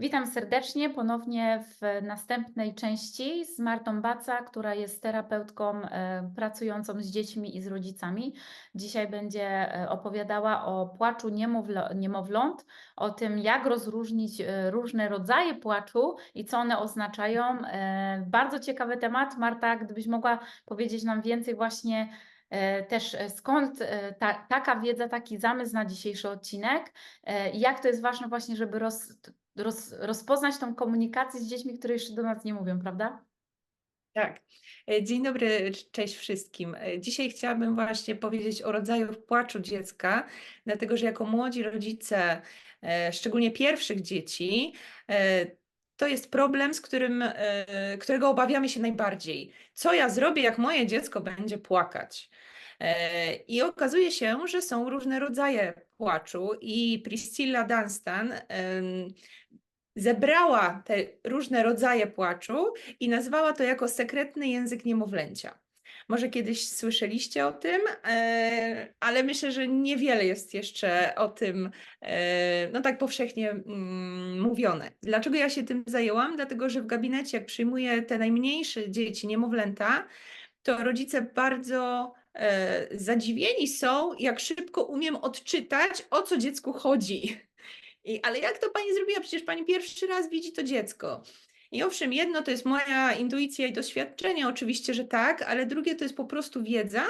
Witam serdecznie ponownie w następnej części z Martą Baca, która jest terapeutką e, pracującą z dziećmi i z rodzicami. Dzisiaj będzie e, opowiadała o płaczu niemowląt, o tym, jak rozróżnić e, różne rodzaje płaczu i co one oznaczają. Bardzo ciekawy temat. Marta, gdybyś mogła powiedzieć nam więcej właśnie też skąd ta, taka wiedza, taki zamysł na dzisiejszy odcinek jak to jest ważne właśnie, żeby roz, roz, rozpoznać tą komunikację z dziećmi, które jeszcze do nas nie mówią, prawda? Tak. E, Dzień dobry, cześć wszystkim. E, Dzisiaj chciałabym właśnie powiedzieć o rodzaju płaczu dziecka, dlatego że jako młodzi rodzice, e, szczególnie pierwszych dzieci, to jest problem, z którym, którego obawiamy się najbardziej. Co ja zrobię, jak moje dziecko będzie płakać? I okazuje się, że są różne rodzaje płaczu i Priscilla Dunstan zebrała te różne rodzaje płaczu i nazwała to jako sekretny język niemowlęcia. Może kiedyś słyszeliście o tym, e, ale myślę, że niewiele jest jeszcze o tym, e, no tak powszechnie mm, mówione. Dlaczego ja się tym zajęłam? Dlatego, że w gabinecie, jak przyjmuję te najmniejsze dzieci, niemowlęta, to rodzice bardzo e, zadziwieni są, jak szybko umiem odczytać, o co dziecku chodzi. I, ale jak to pani zrobiła? Przecież pani pierwszy raz widzi to dziecko. I owszem, jedno to jest moja intuicja i doświadczenie, oczywiście, że tak, ale drugie to jest po prostu wiedza,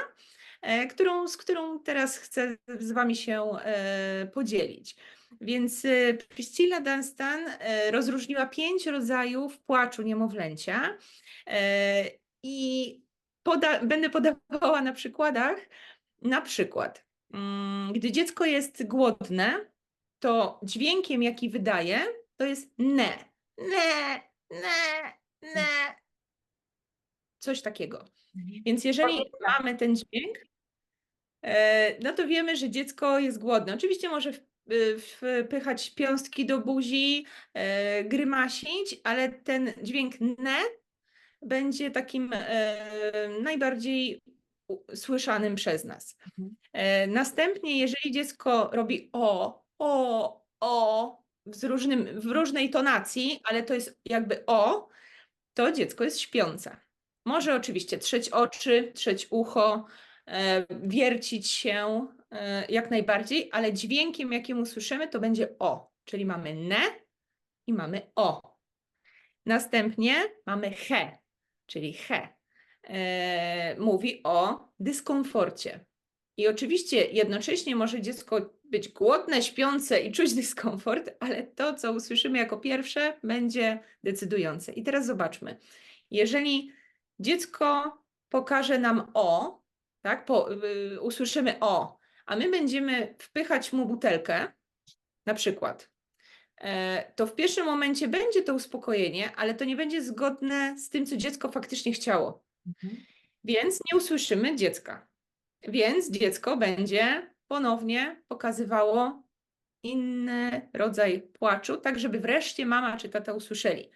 e, którą, z którą teraz chcę z wami się e, podzielić. Więc e, Priscilla Dunstan e, rozróżniła pięć rodzajów płaczu niemowlęcia e, i poda będę podawała na przykładach. Na przykład, mm, gdy dziecko jest głodne, to dźwiękiem, jaki wydaje, to jest ne. Ne, ne, ne. Coś takiego. Więc jeżeli mamy ten dźwięk, e, no to wiemy, że dziecko jest głodne. Oczywiście może y, wpychać piąstki do buzi, e, grymasić, ale ten dźwięk ne będzie takim e, najbardziej słyszanym przez nas. Mhm. E, Następnie, jeżeli dziecko robi o, o, o w, różnym, w różnej tonacji, ale to jest jakby o, to dziecko jest śpiące. Może oczywiście trzeć oczy, trzeć ucho, e, wiercić się e, jak najbardziej, ale dźwiękiem, jakim usłyszymy, to będzie o, czyli mamy ne i mamy o. Następnie mamy he, czyli he. E, mówi o dyskomforcie. I oczywiście jednocześnie może dziecko być głodne, śpiące i czuć dyskomfort, ale to, co usłyszymy jako pierwsze, będzie decydujące. I teraz zobaczmy. Jeżeli dziecko pokaże nam o, tak, po, y, usłyszymy o, a my będziemy wpychać mu butelkę, na przykład, e, to w pierwszym momencie będzie to uspokojenie, ale to nie będzie zgodne z tym, co dziecko faktycznie chciało. Mhm. Więc nie usłyszymy dziecka. Więc dziecko będzie ponownie pokazywało inny rodzaj płaczu, tak żeby wreszcie mama czy tata usłyszeli.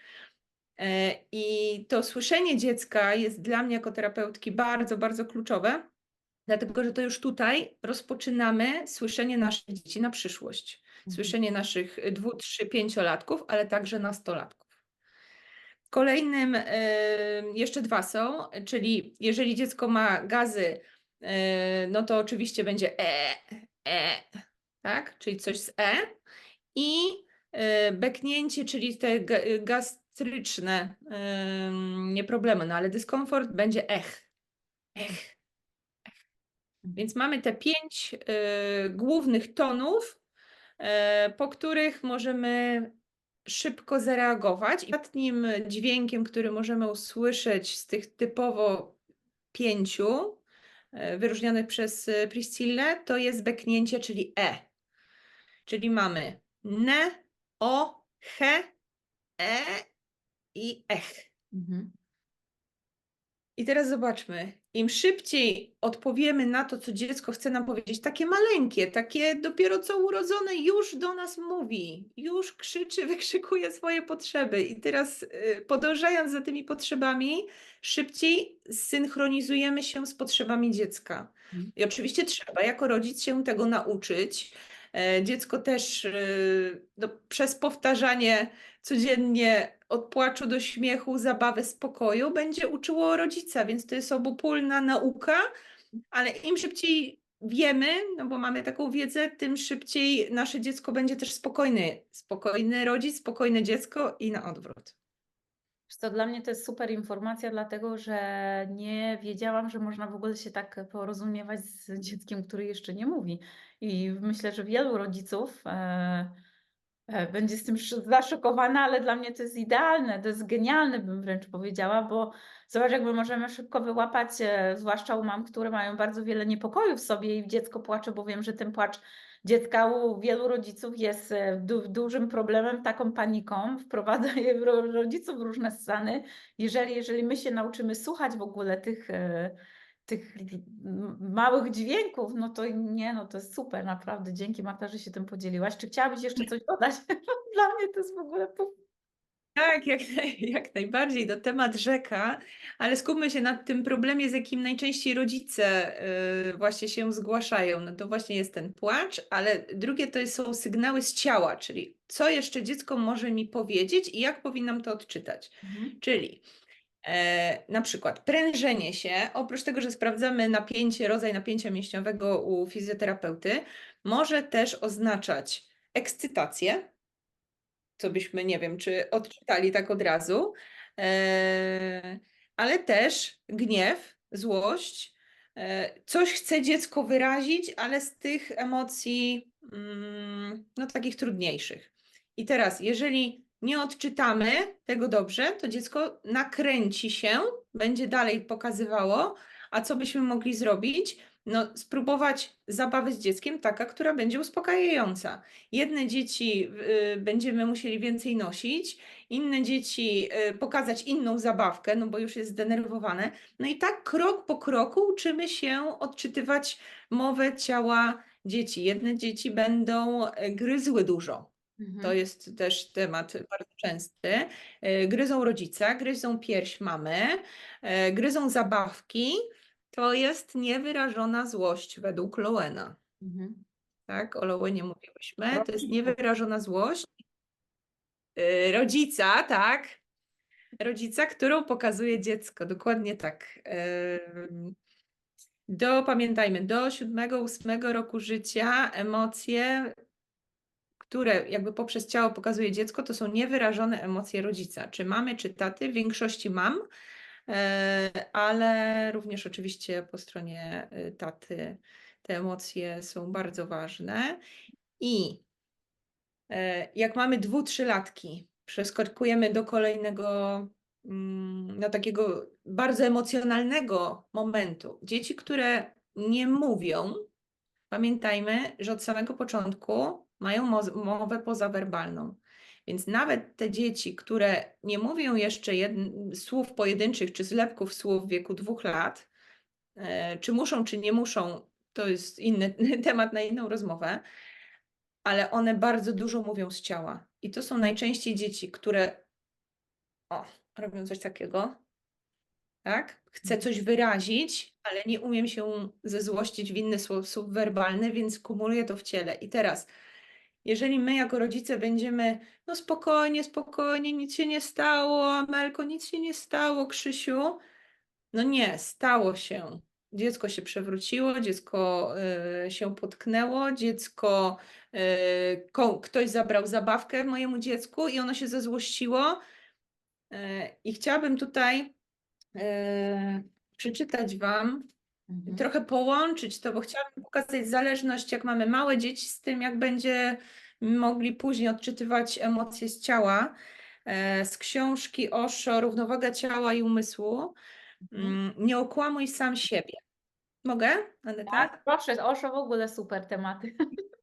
E, I to słyszenie dziecka jest dla mnie jako terapeutki bardzo, bardzo kluczowe, dlatego że to już tutaj rozpoczynamy słyszenie naszych dzieci na przyszłość. Słyszenie naszych dwu, trzy, pięciolatków, ale także nastolatków. Kolejnym e, jeszcze dwa są, czyli jeżeli dziecko ma gazy, no to oczywiście będzie e, e, tak? Czyli coś z e. I e, beknięcie, czyli te ga- gastryczne, em, nie problemy, no ale dyskomfort będzie ech, ech. Więc mamy te pięć głównych tonów, po których możemy szybko zareagować. I Ostatnim dźwiękiem, który możemy usłyszeć z tych typowo pięciu, wyróżnionych przez e, Priscillę, to jest beknięcie, czyli e. Czyli mamy ne, o, he, e i ech. Mhm. I teraz zobaczmy, im szybciej odpowiemy na to, co dziecko chce nam powiedzieć, takie maleńkie, takie dopiero co urodzone, już do nas mówi, już krzyczy, wykrzykuje swoje potrzeby. I teraz y, podążając za tymi potrzebami, szybciej synchronizujemy się z potrzebami dziecka. Mhm. I oczywiście trzeba jako rodzic się tego nauczyć. E, Dziecko też e, no, przez powtarzanie codziennie od płaczu do śmiechu, zabawy, spokoju będzie uczyło rodzica, więc to jest obopólna nauka, ale im szybciej wiemy, no bo mamy taką wiedzę, tym szybciej nasze dziecko będzie też spokojny. Spokojny rodzic, spokojne dziecko i na odwrót. Co, dla mnie to jest super informacja, dlatego że nie wiedziałam, że można w ogóle się tak porozumiewać z dzieckiem, który jeszcze nie mówi. I myślę, że wielu rodziców e, e, będzie z tym sz- zaszokowana, ale dla mnie to jest idealne, to jest genialne, bym wręcz powiedziała, bo zobacz, jakby możemy szybko wyłapać, e, zwłaszcza u mam, które mają bardzo wiele niepokoju w sobie i dziecko płacze, bo wiem, że ten płacz dziecka u wielu rodziców jest e, du dużym problemem, taką paniką, wprowadza rodziców w różne stany. Jeżeli jeżeli my się nauczymy słuchać w ogóle tych, e, tych małych dźwięków, no to nie, no to jest super, naprawdę. Dzięki Marta, że się tym podzieliłaś. Czy chciałabyś jeszcze coś dodać? Dla mnie to jest w ogóle. Tak, jak, naj, jak najbardziej, to temat rzeka, ale skupmy się na tym problemie, z jakim najczęściej rodzice y, właśnie się zgłaszają. No to właśnie jest ten płacz, ale drugie to są sygnały z ciała, czyli co jeszcze dziecko może mi powiedzieć i jak powinnam to odczytać. Mhm. Czyli e, na przykład prężenie się, oprócz tego, że sprawdzamy napięcie, rodzaj napięcia mięśniowego u fizjoterapeuty, może też oznaczać ekscytację, co byśmy, nie wiem, czy odczytali tak od razu, e, ale też gniew, złość. e, Coś chce dziecko wyrazić, ale z tych emocji, mm, no takich trudniejszych. I teraz, jeżeli nie odczytamy tego dobrze, to dziecko nakręci się, będzie dalej pokazywało, a co byśmy mogli zrobić? No, spróbować zabawy z dzieckiem taka, która będzie uspokajająca. Jedne dzieci y, będziemy musieli więcej nosić, inne dzieci y, pokazać inną zabawkę, no bo już jest zdenerwowane. No i tak krok po kroku uczymy się odczytywać mowę ciała dzieci. Jedne dzieci będą e, gryzły dużo. To Mhm. jest też temat bardzo częsty. E, Gryzą rodzica, gryzą pierś mamy, e, gryzą zabawki. To jest niewyrażona złość według Lowena. Mhm. Tak, o Lowenie mówiłyśmy. To jest niewyrażona złość e, rodzica, tak. Rodzica, którą pokazuje dziecko. Dokładnie tak. Do, pamiętajmy, do siódmego, ósmego roku życia emocje, które jakby poprzez ciało pokazuje dziecko, to są niewyrażone emocje rodzica. Czy mamy, czy taty? W większości mam, ale również oczywiście po stronie e, taty te emocje są bardzo ważne. I e, jak mamy dwu, trzylatki, przeskakujemy do kolejnego, mm, no takiego bardzo emocjonalnego momentu. Dzieci, które nie mówią, pamiętajmy, że od samego początku mają mowę pozawerbalną. Więc nawet te dzieci, które nie mówią jeszcze słów pojedynczych czy zlepków słów w wieku dwóch lat, e, czy muszą, czy nie muszą, to jest inny temat na inną rozmowę, ale one bardzo dużo mówią z ciała. I to są najczęściej dzieci, które o, robią coś takiego, tak? Chcę coś wyrazić, ale nie umiem się zezłościć w inny sposób werbalny, więc kumuluję to w ciele. I teraz, jeżeli my jako rodzice będziemy, no spokojnie, spokojnie, nic się nie stało, Amelko, nic się nie stało, Krzysiu, no nie, stało się. Dziecko się przewróciło, dziecko y, się potknęło, dziecko, y, ko, ktoś zabrał zabawkę mojemu dziecku i ono się zezłościło. Y, I chciałabym tutaj y, przeczytać Wam, Mhm. trochę połączyć to, bo chciałabym pokazać zależność, jak mamy małe dzieci, z tym, jak będzie mogli później odczytywać emocje z ciała. E, Z książki Osho, Równowaga ciała i umysłu. Mhm. Mm, Nie okłamuj sam siebie. Mogę, Aneta? Tak, proszę, Osho w ogóle super tematy.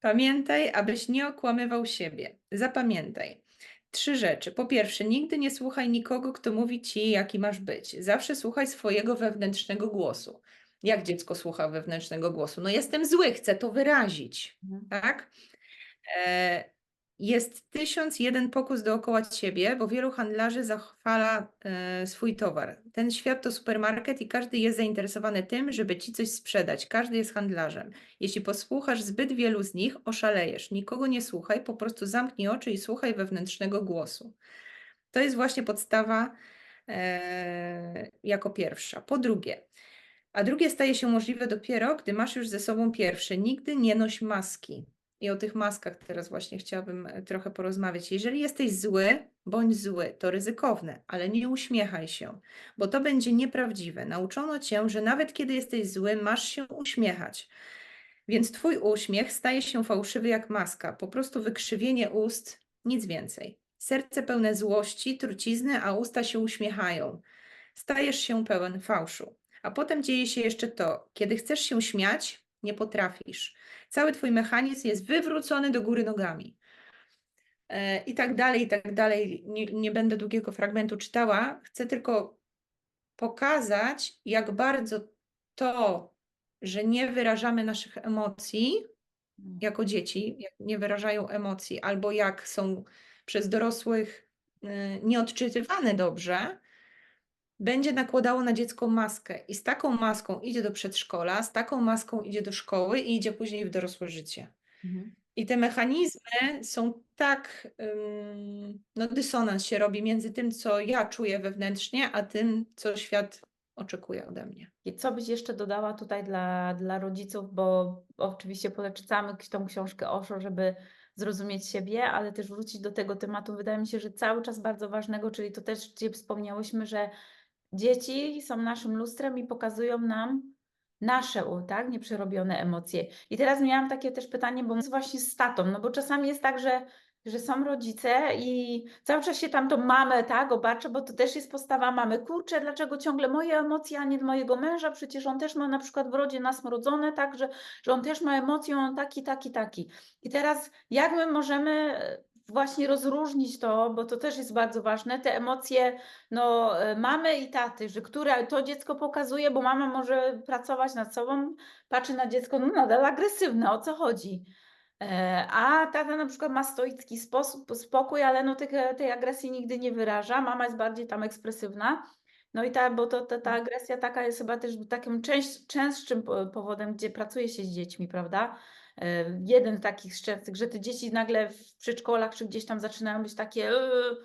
Pamiętaj, abyś nie okłamywał siebie. Zapamiętaj. Trzy rzeczy. Po pierwsze, nigdy nie słuchaj nikogo, kto mówi ci, jaki masz być. Zawsze słuchaj swojego wewnętrznego głosu. Jak dziecko słucha wewnętrznego głosu? No jestem zły, chcę to wyrazić, Mhm. tak? E, jest tysiąc jeden pokus dookoła ciebie, bo wielu handlarzy zachwala e, swój towar. Ten świat to supermarket i każdy jest zainteresowany tym, żeby ci coś sprzedać. Każdy jest handlarzem. Jeśli posłuchasz zbyt wielu z nich, oszalejesz. Nikogo nie słuchaj, po prostu zamknij oczy i słuchaj wewnętrznego głosu. To jest właśnie podstawa e, jako pierwsza. Po drugie, a drugie staje się możliwe dopiero, gdy masz już ze sobą pierwsze. Nigdy nie noś maski. I o tych maskach teraz właśnie chciałabym e, trochę porozmawiać. Jeżeli jesteś zły, bądź zły, to ryzykowne, ale nie uśmiechaj się, bo to będzie nieprawdziwe. Nauczono cię, że nawet kiedy jesteś zły, masz się uśmiechać. Więc twój uśmiech staje się fałszywy jak maska, po prostu wykrzywienie ust, nic więcej. Serce pełne złości, trucizny, a usta się uśmiechają. Stajesz się pełen fałszu. A potem dzieje się jeszcze to, kiedy chcesz się śmiać, nie potrafisz. Cały twój mechanizm jest wywrócony do góry nogami. E, I tak dalej, i tak dalej. Nie, nie będę długiego fragmentu czytała. Chcę tylko pokazać, jak bardzo to, że nie wyrażamy naszych emocji jako dzieci, jak nie wyrażają emocji, albo jak są przez dorosłych e, nieodczytywane dobrze, będzie nakładało na dziecko maskę. I z taką maską idzie do przedszkola, z taką maską idzie do szkoły i idzie później w dorosłe życie. Mhm. I te mechanizmy są tak, no dysonans się robi między tym, co ja czuję wewnętrznie, a tym, co świat oczekuje ode mnie. I co byś jeszcze dodała tutaj dla, dla rodziców, bo oczywiście polecamy tą książkę Osho, żeby zrozumieć siebie, ale też wrócić do tego tematu, wydaje mi się, że cały czas bardzo ważnego, czyli to też gdzie wspomniałyśmy, że dzieci są naszym lustrem i pokazują nam nasze, tak, nieprzerobione emocje. I teraz miałam takie też pytanie, bo właśnie z tatą, no bo czasami jest tak, że, że są rodzice i cały czas się tam tą mamę, tak, obarcza, bo to też jest postawa mamy. Kurczę, dlaczego ciągle moje emocje, a nie mojego męża? Przecież on też ma na przykład w rodzie nas rodzone, tak, że, że on też ma emocje, on taki, taki, taki. I teraz jak my możemy właśnie rozróżnić to, bo to też jest bardzo ważne, te emocje no, e, mamy i taty, że które to dziecko pokazuje, bo mama może pracować nad sobą, patrzy na dziecko, no nadal agresywne, o co chodzi? E, A tata na przykład ma stoicki sposób, spokój, ale no tych, tej agresji nigdy nie wyraża. Mama jest bardziej tam ekspresywna. No i ta, bo to, ta, ta agresja taka jest chyba też takim część, częstszym po- powodem, gdzie pracuje się z dziećmi, prawda? E, Jeden z takich z częstych, że te dzieci nagle w przedszkolach czy gdzieś tam zaczynają być takie. "Yy".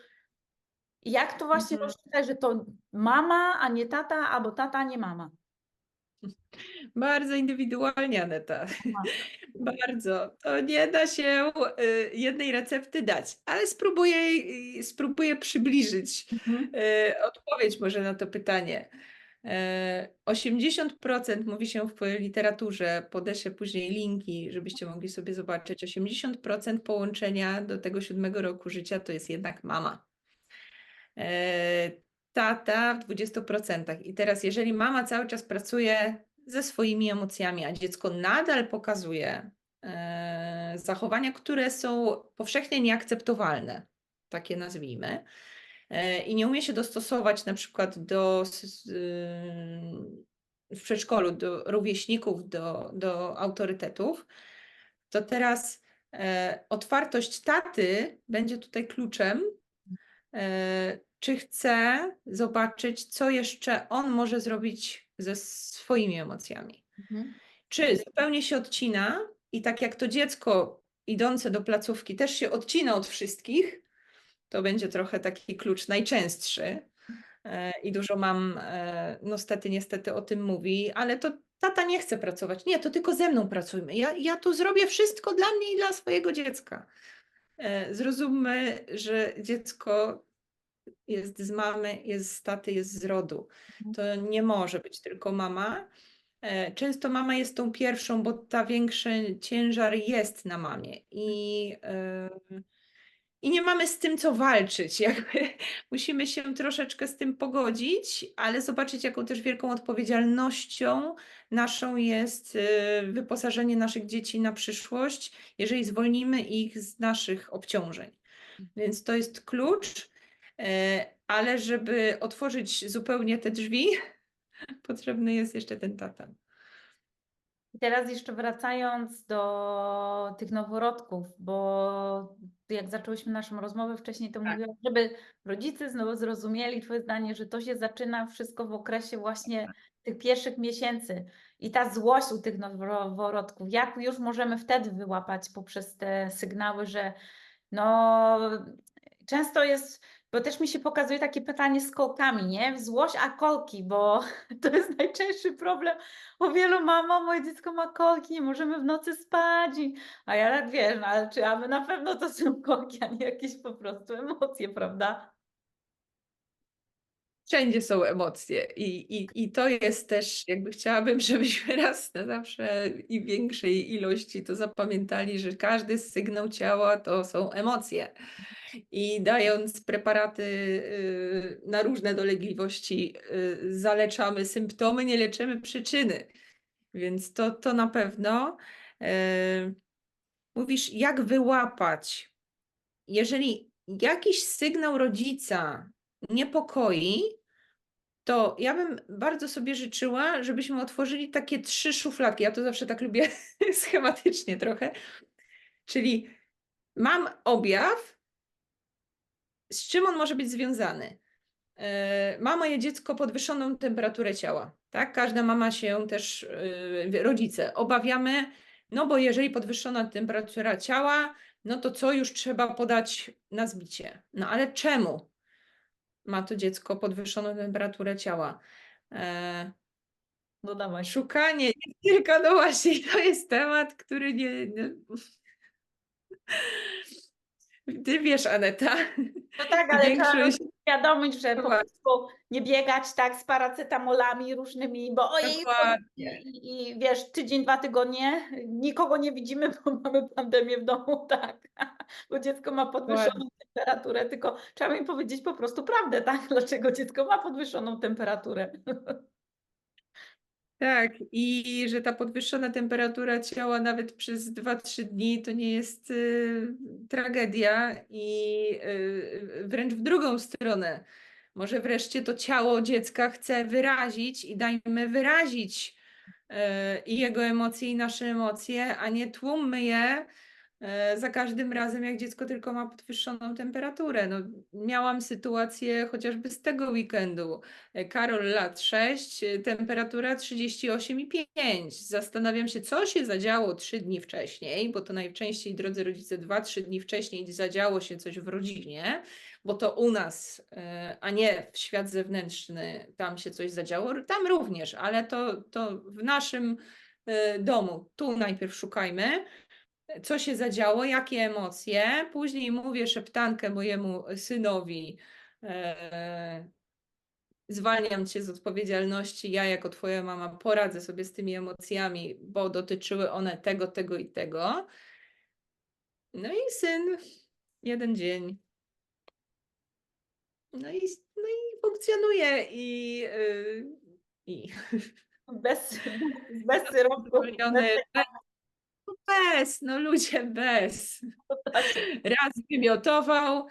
Jak to właśnie Mhm. rozczytać, że to mama, a nie tata, albo tata, a nie mama? Bardzo indywidualnie, Aneta. Bardzo. To nie da się y, jednej recepty dać, ale spróbuję, spróbuję przybliżyć Mhm. y, odpowiedź może na to pytanie. E, 80% mówi się w literaturze, podeszę później linki, żebyście mogli sobie zobaczyć. 80% połączenia do tego siódmego roku życia to jest jednak mama. E, Tata w 20%. I teraz, jeżeli mama cały czas pracuje ze swoimi emocjami, a dziecko nadal pokazuje e, zachowania, które są powszechnie nieakceptowalne, takie nazwijmy, e, i nie umie się dostosować na przykład do y, w przedszkolu, do rówieśników, do, do autorytetów, to teraz e, otwartość taty będzie tutaj kluczem, e, czy chce zobaczyć, co jeszcze on może zrobić ze swoimi emocjami. Mhm. Czy zupełnie się odcina i tak jak to dziecko idące do placówki też się odcina od wszystkich, to będzie trochę taki klucz najczęstszy. E, I dużo mam, e, no stety, niestety o tym mówi, ale to tata nie chce pracować. Nie, to tylko ze mną pracujmy. Ja, ja tu zrobię wszystko dla mnie i dla swojego dziecka. E, Zrozummy, że dziecko jest z mamy, jest z taty, jest z rodu. Mhm. To nie może być tylko mama. Często mama jest tą pierwszą, bo ta większy ciężar jest na mamie i, e, i nie mamy z tym co walczyć. Jakby musimy się troszeczkę z tym pogodzić, ale zobaczyć, jaką też wielką odpowiedzialnością naszą jest e, wyposażenie naszych dzieci na przyszłość, jeżeli zwolnimy ich z naszych obciążeń. Więc to jest klucz. E, Ale żeby otworzyć zupełnie te drzwi, potrzebny jest jeszcze ten tata. I teraz jeszcze wracając do tych noworodków, bo jak zaczęłyśmy naszą rozmowę wcześniej, to Tak. mówiłam, żeby rodzice znowu zrozumieli Twoje zdanie, że to się zaczyna wszystko w okresie właśnie tych pierwszych miesięcy i ta złość u tych noworodków, jak już możemy wtedy wyłapać poprzez te sygnały, że no często jest, bo też mi się pokazuje takie pytanie z kolkami, nie? Złość, a kolki, bo to jest najczęstszy problem u wielu mam, "O, moje dziecko ma kolki, nie możemy w nocy spać, a ja tak wiesz, no, ale czy aby na pewno to są kolki, a nie jakieś po prostu emocje, prawda? Wszędzie są emocje i, i, i to jest też, jakby chciałabym, żebyśmy raz na zawsze i większej ilości to zapamiętali, że każdy sygnał ciała to są emocje. I dając preparaty y, na różne dolegliwości, y, zaleczamy symptomy, nie leczymy przyczyny. Więc to, to na pewno. Y, Mówisz, jak wyłapać? Jeżeli jakiś sygnał rodzica niepokoi, to ja bym bardzo sobie życzyła, żebyśmy otworzyli takie trzy szufladki. Ja to zawsze tak lubię schematycznie trochę. Czyli mam objaw, z czym on może być związany? E, Ma moje dziecko podwyższoną temperaturę ciała. Tak? Każda mama się też, e, rodzice, obawiamy, no bo jeżeli podwyższona temperatura ciała, no to co już trzeba podać na zbicie? No ale czemu ma to dziecko podwyższoną temperaturę ciała? E, No dawaj. Szukanie, nie tylko, no właśnie, to jest temat, który nie. nie... Ty wiesz, Aneta. No tak, ale trzeba Większość. świadomić, że po Dokładnie. prostu nie biegać tak z paracetamolami różnymi, bo ojej, i, i wiesz, tydzień, dwa tygodnie, nikogo nie widzimy, bo mamy pandemię w domu, tak, bo dziecko ma podwyższoną temperaturę, tylko trzeba im powiedzieć po prostu prawdę, tak, dlaczego dziecko ma podwyższoną temperaturę. Tak, i że ta podwyższona temperatura ciała nawet przez 2-3 dni to nie jest y, tragedia i y, wręcz w drugą stronę. Może wreszcie to ciało dziecka chce wyrazić i dajmy wyrazić y, i jego emocje, i nasze emocje, a nie tłummy je y, za każdym razem, jak dziecko tylko ma podwyższoną temperaturę. No, miałam sytuację chociażby z tego weekendu. E, Karol lat 6, e, temperatura 38,5. Zastanawiam się, co się zadziało 3 dni wcześniej, bo to najczęściej, drodzy rodzice, 2-3 dni wcześniej zadziało się coś w rodzinie, bo to u nas, e, a nie w świat zewnętrzny, tam się coś zadziało. Tam również, ale to, to w naszym e, domu. Tu najpierw szukajmy co się zadziało, jakie emocje. Później mówię szeptankę mojemu synowi. E, zwalniam cię z odpowiedzialności. Ja, jako twoja mama, poradzę sobie z tymi emocjami, bo dotyczyły one tego, tego i tego. No i syn, jeden dzień. No i, no i funkcjonuje i. y, i. Bez, bez. Zadowolony, bez, bez, no ludzie bez. Raz wymiotował,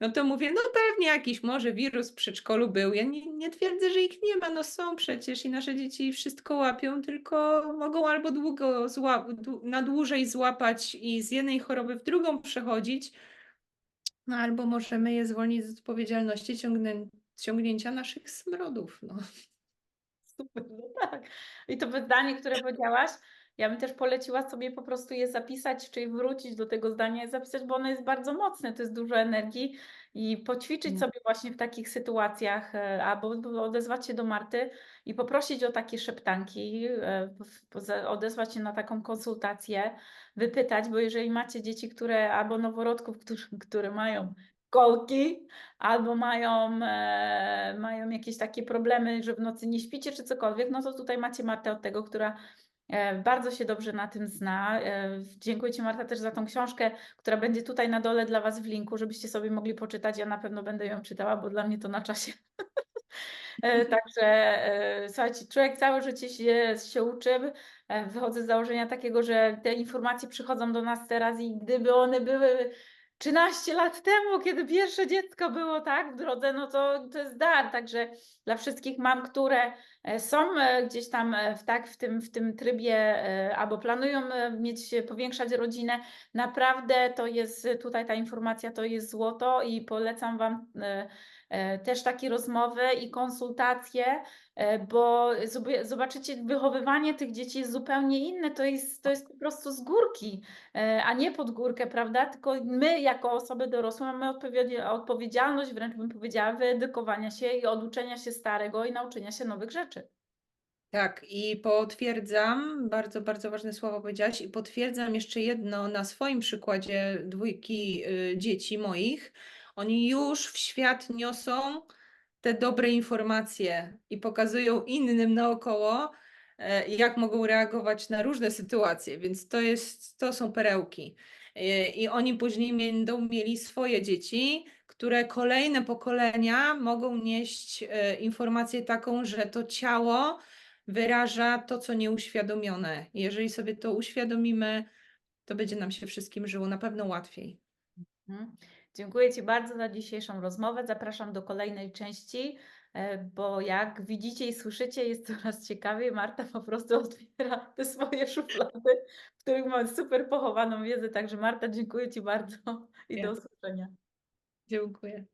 no to mówię, no pewnie jakiś może wirus w przedszkolu był. Ja nie, nie twierdzę, że ich nie ma, no są przecież i nasze dzieci wszystko łapią, tylko mogą albo długo zła, na dłużej złapać i z jednej choroby w drugą przechodzić, no albo możemy je zwolnić z odpowiedzialności ciągnę, ciągnięcia naszych smrodów. No. Super, no tak. I to zdanie, które powiedziałaś, ja bym też poleciła sobie po prostu je zapisać, czyli wrócić do tego zdania i zapisać, bo ono jest bardzo mocne, to jest dużo energii i poćwiczyć Mm. sobie właśnie w takich sytuacjach, e, albo odezwać się do Marty i poprosić o takie szeptanki, e, odezwać się na taką konsultację, wypytać, bo jeżeli macie dzieci, które albo noworodków, którzy, które mają kolki, albo mają, e, mają jakieś takie problemy, że w nocy nie śpicie czy cokolwiek, no to tutaj macie Martę od tego, która bardzo się dobrze na tym zna. E, Dziękuję Ci Marta też za tą książkę, która będzie tutaj na dole dla Was w linku, żebyście sobie mogli poczytać. Ja na pewno będę ją czytała, bo dla mnie to na czasie. E, Także e, słuchajcie, człowiek całe życie się, się uczy. E, Wychodzę z założenia takiego, że te informacje przychodzą do nas teraz i gdyby one były 13 lat temu, kiedy pierwsze dziecko było tak w drodze, no to to jest dar. Także dla wszystkich mam, które E, Są e, gdzieś tam e, w, tak, w, tym, w tym trybie, albo planują mieć, powiększać rodzinę. Naprawdę to jest, tutaj ta informacja to jest złoto i polecam Wam też takie rozmowy i konsultacje, e, bo zob- zobaczycie, wychowywanie tych dzieci jest zupełnie inne. To jest, to jest po prostu z górki, e, a nie pod górkę, prawda? Tylko my, jako osoby dorosłe, mamy odpowiedzi- odpowiedzialność, wręcz bym powiedziała, wyedukowania się i oduczenia się starego i nauczenia się nowych rzeczy. Tak, i potwierdzam, bardzo, bardzo ważne słowo powiedziałaś, i potwierdzam jeszcze jedno na swoim przykładzie dwójki y, dzieci moich. Oni już w świat niosą te dobre informacje i pokazują innym naokoło, e, jak mogą reagować na różne sytuacje, więc to jest, to są perełki. E, I oni później będą mieli swoje dzieci, które kolejne pokolenia mogą nieść e, informację taką, że to ciało wyraża to, co nieuświadomione. Jeżeli sobie to uświadomimy, to będzie nam się wszystkim żyło na pewno łatwiej. Mhm. Dziękuję Ci bardzo za dzisiejszą rozmowę. Zapraszam do kolejnej części, e, bo jak widzicie i słyszycie, jest coraz ciekawiej. Marta po prostu otwiera te swoje szuflady, w których mamy super pochowaną wiedzę. Także Marta, dziękuję Ci bardzo i do Ja. usłyszenia. Dziękuję.